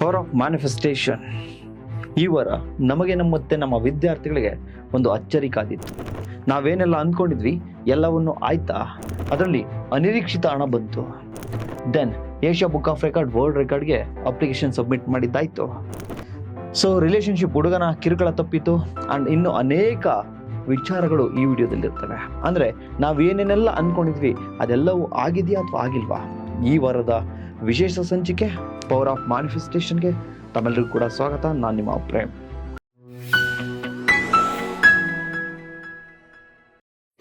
Power of manifestation. ಈ ವಾರ ನಮಗೆ ನಮ್ಮ ಮತ್ತೆ ನಮ್ಮ ವಿದ್ಯಾರ್ಥಿಗಳಿಗೆ ಒಂದು ಅಚ್ಚರಿ ಕಾದಿತ್ತು. ನಾವೇನೆಲ್ಲ ಅಂದ್ಕೊಂಡಿದ್ವಿ, ಎಲ್ಲವನ್ನು ಆಯ್ತಾ? ಅದರಲ್ಲಿ ಅನಿರೀಕ್ಷಿತ ಹಣ ಬಂತು. Then Asia book of record world ರೆಕಾರ್ಡ್ಗೆ application submit ಮಾಡಿದ್ದಾಯ್ತು. ಸೊ ರಿಲೇಷನ್ಶಿಪ್ ಹುಡುಗನ ಕಿರುಕುಳ ತಪ್ಪಿತು ಅಂಡ್ ಇನ್ನು ಅನೇಕ ವಿಚಾರಗಳು ಈ ವಿಡಿಯೋದಲ್ಲಿ ಇರ್ತವೆ ನಾವು ಏನೇನೆಲ್ಲ ಅಂದ್ಕೊಂಡಿದ್ವಿ, ಅದೆಲ್ಲವೂ ಆಗಿದೆಯಾ ಅಥವಾ ಆಗಿಲ್ವಾ? ಈ ವಾರದ ವಿಶೇಷ ಸಂಚಿಕೆ ಪವರ್ ಆಫ್ ಮ್ಯಾನಿಫೆಸ್ಟೇಷನ್ಗೆ ತಮ್ಮೆಲ್ಲರಿಗೂ ಕೂಡ ಸ್ವಾಗತ. ನಾನು ನಿಮ್ಮ ಪ್ರೇಮ್.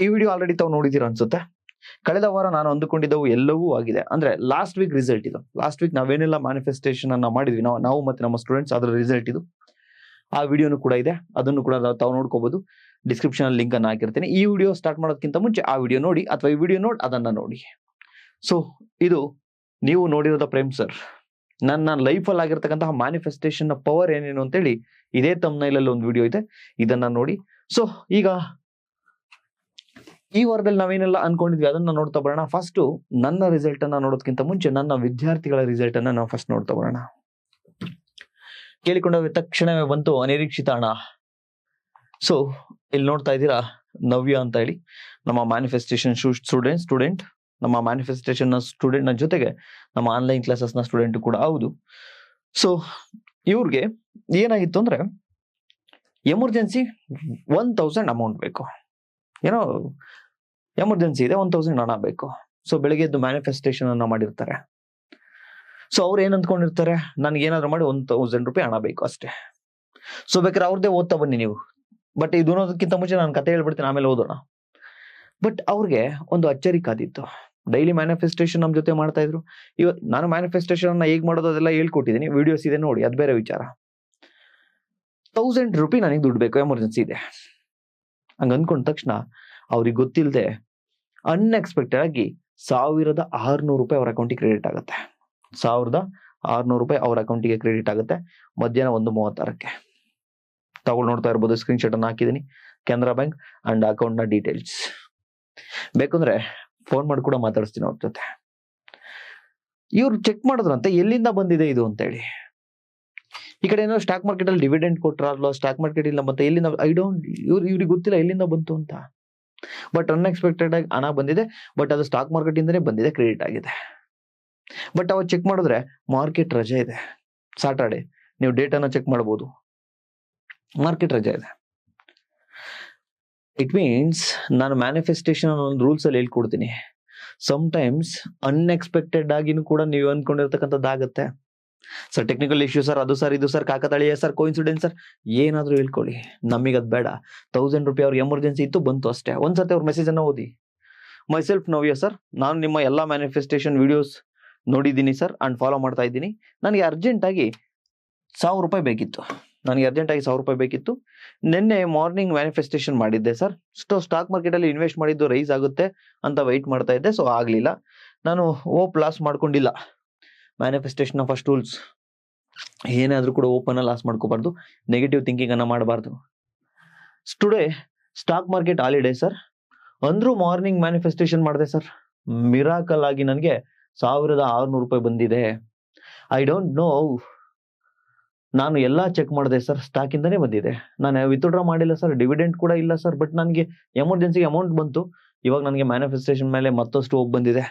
ಈ ವಿಡಿಯೋ ಆಲ್ರೆಡಿ ತಾವು ನೋಡಿದೀರ ಅನ್ಸುತ್ತೆ? ಕಳೆದ ವಾರ ನಾನು ಅಂದುಕೊಂಡಿದ್ದವು ಎಲ್ಲವೂ ಆಗಿದೆ. ಅಂದ್ರೆ ಲಾಸ್ಟ್ ವೀಕ್ ರಿಸಲ್ಟ್ ಇದು. ಲಾಸ್ಟ್ ವೀಕ್ ನಾವೇನೆಲ್ಲ ಮ್ಯಾನಿಫೆಸ್ಟೇಷನ್ ಅನ್ನ ಮಾಡಿದ್ವಿ, ನಾವು ನಾವು ಮತ್ತೆ ನಮ್ಮ ಸ್ಟೂಡೆಂಟ್ಸ್ ಅದರ ರಿಸಲ್ಟ್ ಇದು. ಆ ವಿಡಿಯೋನು ಕೂಡ ಇದೆ. ಅದನ್ನು ಕೂಡ ತಾವು ನೋಡ್ಕೋಬಹುದು ಡಿಸ್ಕ್ರಿಪ್ಷನ್ ಅಲ್ಲಿ ಲಿಂಕ್ ಅನ್ನು ಹಾಕಿರ್ತೀನಿ. ಈ ವಿಡಿಯೋ ಸ್ಟಾರ್ಟ್ ಮಾಡೋದಕ್ಕಿಂತ ಮುಂಚೆ ಆ ವಿಡಿಯೋ ನೋಡಿ, ಅಥವಾ ಈ ವಿಡಿಯೋ ನೋಡಿ ಅದನ್ನ ನೋಡಿ. ಸೊ ಇದು ನೀವು ನೋಡಿರೋದ ಪ್ರೇಮ್ ಸರ್, ನನ್ನ ಲೈಫಲ್ಲಿ ಆಗಿರ್ತಕ್ಕಂತಹ ಮ್ಯಾನಿಫೆಸ್ಟೇಷನ್ ಪವರ್ ಏನೇನು ಅಂತೇಳಿ ಇದೇ ತಮ್ನೈಲಲ್ಲಿ ಒಂದು ವಿಡಿಯೋ ಇದೆ, ಇದನ್ನ ನೋಡಿ. ಸೊ ಈಗ ಈ ವಾರದಲ್ಲಿ ನಾವೇನೆಲ್ಲ ಅನ್ಕೊಂಡಿದ್ವಿ, ಅದನ್ನ ನೋಡ್ತಾ ಬರೋಣ. ಫಸ್ಟ್ ನನ್ನ ರಿಸಲ್ಟ್ ಅನ್ನ ನೋಡೋದಕ್ಕಿಂತ ಮುಂಚೆ ನನ್ನ ವಿದ್ಯಾರ್ಥಿಗಳ ರಿಸಲ್ಟ್ ಅನ್ನ ನಾವು ಫಸ್ಟ್ ನೋಡ್ತಾ ಬರೋಣ. ಕೇಳಿಕೊಂಡ ತಕ್ಷಣವೇ ಬಂತು ಅನಿರೀಕ್ಷಿತ ಹಣ. ಸೊ ಇಲ್ಲಿ ನೋಡ್ತಾ ಇದ್ದೀರಾ ನವ್ಯ ಅಂತ ಹೇಳಿ, ನಮ್ಮ ಮ್ಯಾನಿಫೆಸ್ಟೇಷನ್ ಸ್ಟೂಡೆಂಟ್ ಸ್ಟೂಡೆಂಟ್ ನಮ್ಮ ಮ್ಯಾನಿಫೆಸ್ಟೇಷನ್ ಸ್ಟೂಡೆಂಟ್ನ ಜೊತೆಗೆ ನಮ್ಮ ಆನ್ಲೈನ್ ಕ್ಲಾಸಸ್ನ ಸ್ಟೂಡೆಂಟ್ ಕೂಡ ಹೌದು. ಸೊ ಇವ್ರಿಗೆ ಏನಾಗಿತ್ತು ಅಂದ್ರೆ ಎಮರ್ಜೆನ್ಸಿ ಒನ್ ತೌಸಂಡ್ ಅಮೌಂಟ್ ಬೇಕು. ಏನೋ ಎಮರ್ಜೆನ್ಸಿ ಇದೆ ಒನ್ ತೌಸಂಡ್ ಹಣ ಬೇಕು. ಸೊ ಬೆಳಿಗ್ಗೆ ಎದ್ದು ಮ್ಯಾನಿಫೆಸ್ಟೇಷನ್ ಅನ್ನ ಮಾಡಿರ್ತಾರೆ. ಸೊ ಅವ್ರು ಏನ್ ಅಂದ್ಕೊಂಡಿರ್ತಾರೆ? ನನ್ಗೆ ಏನಾದ್ರು ಮಾಡಿ ಒನ್ ತೌಸಂಡ್ ರೂಪಾಯಿ ಹಣ ಬೇಕು ಅಷ್ಟೇ. ಸೊ ಬೇಕಾದ್ರೆ ಅವ್ರದ್ದೇ ಓದ್ತಾ ಬನ್ನಿ ನೀವು. ಬಟ್ ಇದು ಅನ್ನೋದಕ್ಕಿಂತ ಮುಂಚೆ ನಾನು ಕತೆ ಹೇಳ್ಬಿಡ್ತೀನಿ, ಆಮೇಲೆ ಓದೋಣ. ಬಟ್ ಅವ್ರಿಗೆ ಒಂದು ಅಚ್ಚರಿ ಕಾದಿತ್ತು. ಡೈಲಿ ಮ್ಯಾನಿಫೆಸ್ಟೇಷನ್ ನಮ್ಮ ಜೊತೆ ಮಾಡ್ತಾ ಇದ್ರು. ಇವತ್ತು ನಾನು ಮ್ಯಾನಿಫೆಸ್ಟೇಷನ್ ಹೇಗೆ ಮಾಡೋದು ಅದೆಲ್ಲ ಹೇಳ್ಕೊಟ್ಟಿದ್ದೀನಿ ವಿಡಿಯೋಸ್ ಇದೆ ನೋಡಿ, ಅದು ಬೇರೆ ವಿಚಾರ. ತೌಸಂಡ್ ರುಪಿ ನನಗೆ ದುಡ್ಡು ಬೇಕು ಎಮರ್ಜೆನ್ಸಿ ಇದೆ. ಹಂಗ ಅಂದ್ಕೊಂಡ ತಕ್ಷಣ ಅವ್ರಿಗೆ ಗೊತ್ತಿಲ್ಲದೆ ಅನ್ಎಕ್ಸ್ಪೆಕ್ಟೆಡ್ ಆಗಿ ಸಾವಿರದ ಆರ್ನೂರು ರೂಪಾಯಿ ಅವ್ರ ಅಕೌಂಟಿಗೆ ಕ್ರೆಡಿಟ್ ಆಗುತ್ತೆ. ಸಾವಿರದ ಆರ್ನೂರು ರೂಪಾಯಿ ಅವ್ರ ಅಕೌಂಟಿಗೆ ಕ್ರೆಡಿಟ್ ಆಗುತ್ತೆ ಮಧ್ಯಾಹ್ನ ಒಂದು ಮೂವತ್ತಾರಕ್ಕೆ. ತಗೊಂಡು ನೋಡ್ತಾ ಇರ್ಬೋದು ಸ್ಕ್ರೀನ್ ಶಾಟ್ ಅನ್ನ ಹಾಕಿದ್ದೀನಿ ಕೆನರಾ ಬ್ಯಾಂಕ್ ಅಂಡ್ ಅಕೌಂಟ್ನ ಡೀಟೇಲ್ಸ್ ಬೇಕಂದ್ರೆ ಫೋನ್ ಮಾಡಿ ಕೂಡ ಮಾತಾಡಿಸ್ತೀನಿ ಅವ್ರ ಜೊತೆ. ಇವ್ರು ಚೆಕ್ ಮಾಡಿದ್ರಂತೆ, ಎಲ್ಲಿಂದ ಬಂದಿದೆ ಇದು ಅಂತ ಹೇಳಿ ಈ ಕಡೆ ಏನೋ ಸ್ಟಾಕ್ ಮಾರ್ಕೆಟ್ ಅಲ್ಲಿ ಡಿವಿಡೆಂಡ್ ಕೊಟ್ರಾರ್ಲೋ ಸ್ಟಾಕ್ ಮಾರ್ಕೆಟ್ ಇಲ್ಲ ಮತ್ತೆ ಎಲ್ಲಿಂದ ಐ ಡೋಂಟ್ ಇವ್ರು, ಇವ್ರಿಗೆ ಗೊತ್ತಿಲ್ಲ ಎಲ್ಲಿಂದ ಬಂತು ಅಂತ. ಬಟ್ ಅನ್ಎಕ್ಸ್ಪೆಕ್ಟೆಡ್ ಆಗಿ ಹಣ ಬಂದಿದೆ ಬಟ್ ಅದು ಸ್ಟಾಕ್ ಮಾರ್ಕೆಟ್ ಇಂದನೇ ಬಂದಿದೆ ಕ್ರೆಡಿಟ್ ಆಗಿದೆ. ಬಟ್ ಅವಾಗ ಚೆಕ್ ಮಾಡಿದ್ರೆ ಮಾರ್ಕೆಟ್ ರಜೆ ಇದೆ. ಸಾಟರ್ಡೆ ನೀವು ಡೇಟನ್ನು ಚೆಕ್ ಮಾಡ್ಬೋದು. ಮಾರ್ಕೆಟ್ ರಜೆ ಇದೆ. ಇಟ್ ಮೀನ್ಸ್ ನಾನು ಮ್ಯಾನಿಫೆಸ್ಟೇಷನ್ ಒಂದು ರೂಲ್ಸ್ ಅಲ್ಲಿ ಹೇಳ್ಕೊಡ್ತೀನಿ. ಸಮ್ ಟೈಮ್ಸ್ ಅನ್ಎಕ್ಸ್ಪೆಕ್ಟೆಡ್ ಆಗಿನೂ ಕೂಡ ನೀವು ಅನ್ಕೊಂಡಿರ್ತಕ್ಕಂಥದ್ದಾಗತ್ತೆ ಸರ್ ಟೆಕ್ನಿಕಲ್ ಇಶ್ಯೂ ಸರ್ ಅದು ಸರ್ ಇದು ಸರ್ ಕಾಕತಾಳೀಯ ಸರ್ ಕೋಇನ್ಸಿಡೆನ್ಸ್ ಸರ್ ಏನಾದರೂ ಹೇಳ್ಕೊಳ್ಳಿ. ನಮಗೆ ಅದು ಬೇಡ. ತೌಸಂಡ್ ರುಪಿ ಅವ್ರಿಗೆ ಎಮರ್ಜೆನ್ಸಿ ಇತ್ತು, ಬಂತು ಅಷ್ಟೇ. ಒಂದ್ಸತಿ ಅವ್ರ ಮೆಸೇಜ್ ಅನ್ನ ಓದಿ. ಮೈ ಸೆಲ್ಫ್ ನವ್ಯ ಸರ್ ನಾನು ನಿಮ್ಮ ಎಲ್ಲಾ ಮ್ಯಾನಿಫೆಸ್ಟೇಷನ್ ವಿಡಿಯೋಸ್ ನೋಡಿದ್ದೀನಿ ಸರ್ ಅಂಡ್ ಫಾಲೋ ಮಾಡ್ತಾ ಇದ್ದೀನಿ. ನನಗೆ ಅರ್ಜೆಂಟ್ ಆಗಿ ಸಾವಿರ ರೂಪಾಯಿ ಬೇಕಿತ್ತು. ನನಗೆ ಅರ್ಜೆಂಟ್ ಆಗಿ ಸಾವಿರ ರೂಪಾಯಿ ಬೇಕಿತ್ತು. ನಿನ್ನೆ ಮಾರ್ನಿಂಗ್ ಮ್ಯಾನಿಫೆಸ್ಟೇಷನ್ ಮಾಡಿದ್ದೆ ಸರ್ ಸ್ಟೋ ಸ್ಟಾಕ್ ಮಾರ್ಕೆಟ್ ಅಲ್ಲಿ ಇನ್ವೆಸ್ಟ್ ಮಾಡಿದ್ದು ರೈಸ್ ಆಗುತ್ತೆ ಅಂತ ವೆಯ್ಟ್ ಮಾಡ್ತಾ ಇದ್ದೆ ಸೊ ಆಗಲಿಲ್ಲ. ನಾನು ಓಪ್ ಲಾಸ್ ಮಾಡ್ಕೊಂಡಿಲ್ಲ. ಮ್ಯಾನಿಫೆಸ್ಟೇಷನ್ ಆಫ್ ಫಸ್ಟ್ ರೂಲ್ಸ್ ಏನಾದರೂ ಕೂಡ ಓಪನ್ ಲಾಸ್ ಮಾಡ್ಕೋಬಾರ್ದು. ನೆಗೆಟಿವ್ ಥಿಂಕಿಂಗ್ ಅನ್ನ ಮಾಡಬಾರ್ದು. Today stock market holiday sir ಅಂದ್ರೂ ಮಾರ್ನಿಂಗ್ ಮ್ಯಾನಿಫೆಸ್ಟೇಷನ್ ಮಾಡಿದೆ ಸರ್ ಮಿರಾಕಲ್ ಆಗಿ ನನಗೆ ಸಾವಿರದ ಆರುನೂರು ರೂಪಾಯಿ ಬಂದಿದೆ. ಐ ಡೋಂಟ್ ನೋ ನಾನು ಎಲ್ಲ ಚೆಕ್ ಮಾಡಿದೆ ಸರ್ ಸ್ಟಾಕ್ ಇಂದನೇ ಬಂದಿದೆ. ನಾನು ವಿತ್ಡ್ರಾ ಮಾಡಿಲ್ಲ ಸರ್ ಡಿವಿಡೆಂಟ್ ಕೂಡ ಇಲ್ಲ ಸರ್ ಬಟ್ ನನಗೆ ಎಮರ್ಜೆನ್ಸಿಗೆ ಅಮೌಂಟ್ ಬಂತು. ಇವಾಗ ನನಗೆ ಮ್ಯಾನಿಫೆಸ್ಟೇಷನ್ ಮೇಲೆ ಮತ್ತಷ್ಟು ಹೋಗಿ ಬಂದಿದೆ.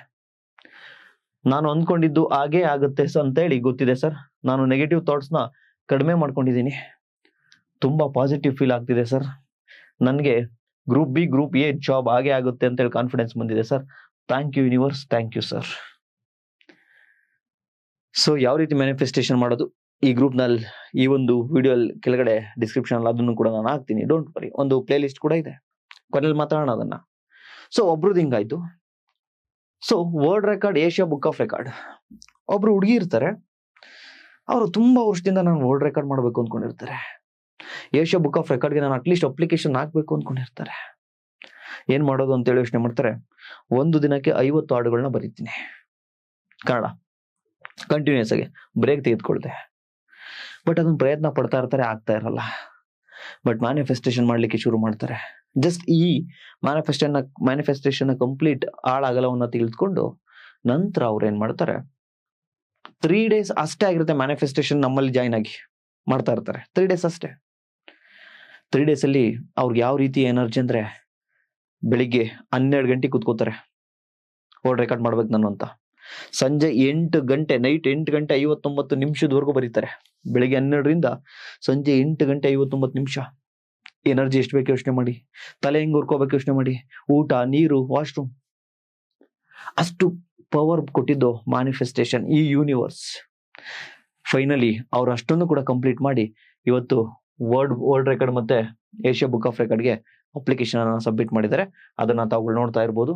ನಾನು ಅಂದ್ಕೊಂಡಿದ್ದು ಹಾಗೇ ಆಗುತ್ತೆ ಸರ್ ಅಂತ ಹೇಳಿ ಗೊತ್ತಿದೆ ಸರ್ ನಾನು ನೆಗೆಟಿವ್ ಥಾಟ್ಸ್ನ ಕಡಿಮೆ ಮಾಡ್ಕೊಂಡಿದ್ದೀನಿ. ತುಂಬ ಪಾಸಿಟಿವ್ ಫೀಲ್ ಆಗ್ತಿದೆ ಸರ್ ನನಗೆ group B group A job ಹಾಗೆ ಆಗುತ್ತೆ ಅಂತ ಹೇಳಿ ಕಾನ್ಫಿಡೆನ್ಸ್ ಬಂದಿದೆ sir thank you universe thank you sir so ಯಾವ ರೀತಿ ಮ್ಯಾನಿಫೆಸ್ಟೇಷನ್ ಮಾಡೋದು? ಈ ಗ್ರೂಪ್ನಲ್ಲಿ ಈ ಒಂದು ವಿಡಿಯೋ ಕೆಳಗಡೆ ಡಿಸ್ಕ್ರಿಪ್ಷನ್ ಅಲ್ಲಿ ಅದನ್ನು ಕೂಡ ನಾನು ಹಾಕ್ತೀನಿ. ಡೋಂಟ್ ವರಿ ಒಂದು ಪ್ಲೇ ಲಿಸ್ಟ್ ಕೂಡ ಇದೆ. ಕೊನೆಯಲ್ಲಿ ಮಾತಾಡೋಣ ಅದನ್ನ. ಸೊ ಒಬ್ರದ್ದು ಹಿಂಗಾಯ್ತು. So world record Asia book of record ಒಬ್ರು ಹುಡುಗಿ ಇರ್ತಾರೆ. ಅವರು ತುಂಬಾ ವರ್ಷದಿಂದ ನಾನು ವರ್ಲ್ಡ್ ರೆಕಾರ್ಡ್ ಮಾಡಬೇಕು ಅನ್ಕೊಂಡಿರ್ತಾರೆ. ಏಷ್ಯಾ ಬುಕ್ ಆಫ್ ರೆಕಾರ್ಡ್ಗೆ ನಾನು ಅಟ್ಲೀಸ್ಟ್ ಅಪ್ಲಿಕೇಶನ್ ಹಾಕ್ಬೇಕು ಅನ್ಕೊಂಡಿರ್ತಾರೆ. ಏನ್ ಮಾಡೋದು ಅಂತ ಹೇಳಿ ಯೋಚನೆ ಮಾಡ್ತಾರೆ. ಒಂದು ದಿನಕ್ಕೆ ಐವತ್ತು ಹಾಡುಗಳನ್ನ ಬರೀತೀನಿ. ಕನ್ನಡ. ಕಂಟಿನ್ಯೂಸ್ ಆಗಿ. ಬ್ರೇಕ್ ತೆಗೆದುಕೊಳ್ತೆ ಬಟ್ ಅದನ್ನ ಪ್ರಯತ್ನ ಪಡ್ತಾ ಇರ್ತಾರೆ, ಆಗ್ತಾ ಇರಲ್ಲ. ಬಟ್ ಮ್ಯಾನಿಫೆಸ್ಟೇಷನ್ ಮಾಡ್ಲಿಕ್ಕೆ ಶುರು ಮಾಡ್ತಾರೆ. ಜಸ್ಟ್ ಈ ಮ್ಯಾನಿಫೆಸ್ಟೇಷನ್ ಮ್ಯಾನಿಫೆಸ್ಟೇಷನ್ ಕಂಪ್ಲೀಟ್ ಆಳ್ ಅಗಲವನ್ನ ತಿಳಿದುಕೊಂಡು ನಂತರ ಅವ್ರು ಏನ್ ಮಾಡ್ತಾರೆ? ತ್ರೀ ಡೇಸ್ ಅಷ್ಟೇ ಆಗಿರುತ್ತೆ ಮ್ಯಾನಿಫೆಸ್ಟೇಷನ್ ನಮ್ಮಲ್ಲಿ ಜಾಯ್ನ್ ಆಗಿ ಮಾಡ್ತಾ ಇರ್ತಾರೆ. ತ್ರೀ ಡೇಸ್ ಅಷ್ಟೇ. ತ್ರೀ ಡೇಸ್ ಅಲ್ಲಿ ಅವ್ರಿಗೆ ಯಾವ ರೀತಿ ಎನರ್ಜಿ ಅಂದ್ರೆ ಬೆಳಿಗ್ಗೆ ಹನ್ನೆರಡು ಗಂಟೆ ಕೂತ್ಕೋತಾರೆ. ಓಡ್ ರೆಕಾರ್ಡ್ ಮಾಡ್ಬೇಕು ನಾನು ಅಂತ. ಸಂಜೆ ಎಂಟು ಗಂಟೆ ನೈಟ್ ಎಂಟು ಗಂಟೆ ಐವತ್ತೊಂಬತ್ತು ನಿಮಿಷದವರೆಗೂ ಬರೀತಾರೆ. ಬೆಳಿಗ್ಗೆ ಹನ್ನೆರಡರಿಂದ ಸಂಜೆ ಎಂಟು ಗಂಟೆ ಐವತ್ತೊಂಬತ್ತು ನಿಮಿಷ. ಎನರ್ಜಿ ಎಷ್ಟು ಬೇಕು ಯೋಚನೆ ಮಾಡಿ. ತಲೆ ಹೆಂಗ್ ಹುರ್ಕೋಬೇಕು ಯೋಚನೆ ಮಾಡಿ. ಊಟ, ನೀರು ವಾಶ್ರೂಮ್ ಅಷ್ಟು ಪವರ್ ಕೊಟ್ಟಿದ್ದು ಮ್ಯಾನಿಫೆಸ್ಟೇಷನ್ ಈ ಯೂನಿವರ್ಸ್ ಫೈನಲಿ ಅವ್ರು ಅಷ್ಟೊಂದು ಕೂಡ ಕಂಪ್ಲೀಟ್ ಮಾಡಿ ಇವತ್ತು ವರ್ಲ್ಡ್ ವರ್ಲ್ಡ್ ರೆಕಾರ್ಡ್ ಮತ್ತೆ ಏಷ್ಯಾ ಬುಕ್ ಆಫ್ ರೆಕಾರ್ಡ್ಗೆ ಅಪ್ಲಿಕೇಶನ್ ಅನ್ನ ಸಬ್ಮಿಟ್ ಮಾಡಿದ್ದಾರೆ. ಅದನ್ನ ತಾವುಗಳು ನೋಡ್ತಾ ಇರ್ಬೋದು.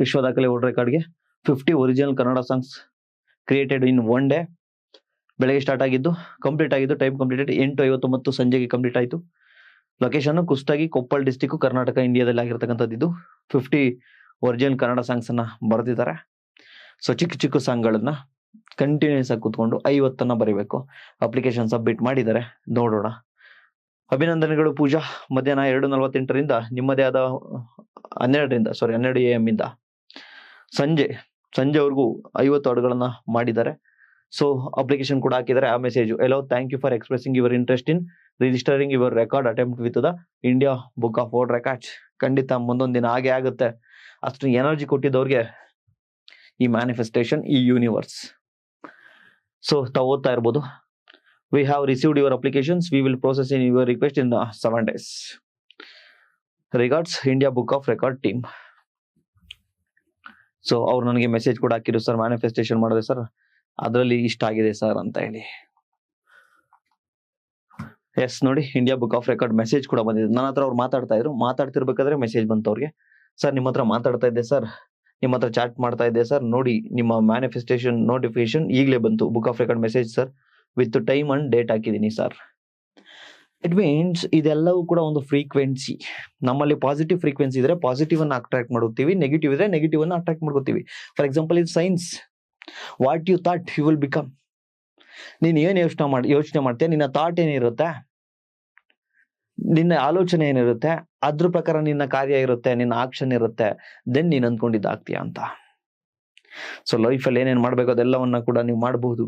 ವಿಶ್ವ ದಾಖಲೆ world ರೆಕಾರ್ಡ್ಗೆ fifty original Kannada songs created in one day ಬೆಳಗ್ಗೆ ಸ್ಟಾರ್ಟ್ ಆಗಿದ್ದು ಕಂಪ್ಲೀಟ್ ಆಗಿದ್ದು ಟೈಮ್ ಕಂಪ್ಲೀಟೆಡ್ ಎಂಟು ಐವತ್ತೊಂಬತ್ತು ಸಂಜೆಗೆ ಕಂಪ್ಲೀಟ್ ಆಯಿತು. ಲೊಕೇಶನ್ ಕುಸ್ತಾಗಿ ಕೊಪ್ಪಳ ಡಿಸ್ಟಿಕ್ ಕರ್ನಾಟಕ ಇಂಡಿಯಾದಲ್ಲಿ ಆಗಿರ್ತಕ್ಕಂಥದ್ದು ಫಿಫ್ಟಿ ಒರಿಜಿನಲ್ ಕನ್ನಡ ಸಾಂಗ್ಸ್ ಅನ್ನ ಬರೆದಿದ್ದಾರೆ. ಸೊ ಚಿಕ್ಕ ಚಿಕ್ಕ ಸಾಂಗ್ಗಳನ್ನ ಕಂಟಿನ್ಯೂಸ್ ಆಗಿ ಕೂತ್ಕೊಂಡು ಐವತ್ತನ್ನ ಬರೀಬೇಕು. ಅಪ್ಲಿಕೇಶನ್ ಸಬ್ಮಿಟ್ ಮಾಡಿದ್ದಾರೆ. ನೋಡೋಣ. ಅಭಿನಂದನೆಗಳು ಪೂಜಾ. ಮಧ್ಯಾಹ್ನ ಎರಡು ನಲವತ್ತೆಂಟರಿಂದ ನಿಮ್ಮದೇ ಆದ, ಹನ್ನೆರಡರಿಂದ ಸಾರಿ ಹನ್ನೆರಡು ಎ ಎಂ ಇಂದ. ಸಂಜೆ, ಸಂಜೆವರೆಗೂ ಐವತ್ತು ಹಾಡುಗಳನ್ನ ಮಾಡಿದ್ದಾರೆ. ಸೊ ಅಪ್ಲಿಕೇಶನ್ ಕೂಡ ಹಾಕಿದ್ದಾರೆ, ಆ message yellow thank you for expressing your interest in registering your record attempt with the India book of world records ಖಂಡಿತ ಮುಂದೊಂದು ದಿನ ಹಾಗೆ ಆಗುತ್ತೆ. ಅಷ್ಟು ಎನರ್ಜಿ ಕೊಟ್ಟಿದ್ದವ್ರಿಗೆ ಈ ಮ್ಯಾನಿಫೆಸ್ಟೇಷನ್ ಈ ಯೂನಿವರ್ಸ್ ಸೊ ತಾವು ಓದ್ತಾ ಇರ್ಬೋದು. We have received your applications we will process in your request in seven days regards India book of record team so ಅವ್ರು ನನಗೆ ಮೆಸೇಜ್ ಕೂಡ ಹಾಕಿದ್ರು, ಸರ್ ಮ್ಯಾನಿಫೆಸ್ಟೇಷನ್ ಮಾಡಿದೆ, ಸರ್. ಅದರಲ್ಲಿ ಇಷ್ಟ ಆಗಿದೆ, ಸರ್, ಅಂತ ಹೇಳಿ. ಎಸ್ ನೋಡಿ India book of record message ಕೂಡ ಬಂದಿದೆ. ನನ್ನ ಹತ್ರ ಅವ್ರು ಮಾತಾಡ್ತಾ ಇದ್ರು. ಮಾತಾಡ್ತಿರ್ಬೇಕಾದ್ರೆ ಮೆಸೇಜ್ ಬಂತು ಅವ್ರಿಗೆ. ಸರ್, ನಿಮ್ಮ ಹತ್ರ ಮಾತಾಡ್ತಾ ಇದ್ದೆ, ಸರ್. ನಿಮ್ಮ ಹತ್ರ ಚಾಟ್ ಮಾಡ್ತಾ ಇದ್ದೆ, ಸರ್. ನೋಡಿ, ನಿಮ್ಮ ಮ್ಯಾನಿಫೆಸ್ಟೇಷನ್ ನೋಟಿಫಿಕೇಶನ್ ಈಗಲೇ ಬಂತು. Book of record message sir with time and date ಹಾಕಿದ್ದೀನಿ, ಸರ್. ಇಟ್ ಮೀನ್ಸ್ ಇದೆಲ್ಲವೂ ಕೂಡ ಒಂದು ಫ್ರೀಕ್ವೆನ್ಸಿ ನಮ್ಮಲ್ಲಿ ಪಾಸಿಟಿವ್ ಫ್ರೀಕ್ವೆನ್ಸಿ ಇದ್ರೆ ಪಾಸಿಟಿವ್ ಅನ್ನು ಅಟ್ರಾಕ್ಟ್ ಮಾಡುತ್ತೀವಿ ನೆಗೆಟಿವ್ ಇದ್ರೆ ನೆಗೆಟಿವ್ ಅನ್ನು ಅಟ್ರಾಕ್ಟ್ ಮಾಡ್ಕೋತೀವಿ. For example in science what you thought you will become ನೀನು ಏನು ಯೋಚನೆ ಮಾಡಿ, ಯೋಚನೆ ಮಾಡ್ತೀಯ? ನಿನ್ನ ಥಾಟ್ ಏನಿರುತ್ತೆ? ನಿನ್ನ ಆಲೋಚನೆ ಏನಿರುತ್ತೆ? ಅದ್ರ ಪ್ರಕಾರ ನಿನ್ನ ಕಾರ್ಯ ಇರುತ್ತೆ, ನಿನ್ನ ಆಕ್ಷನ್ ಇರುತ್ತೆ ದೆನ್ ನೀನ್ ಅಂದ್ಕೊಂಡಿದ್ದಾಗ್ತೀಯ ಅಂತ. ಸೊ ಲೈಫಲ್ಲಿ ಏನೇನು ಮಾಡ್ಬೇಕು ಅದೆಲ್ಲವನ್ನ ಕೂಡ ನೀವು ಮಾಡಬಹುದು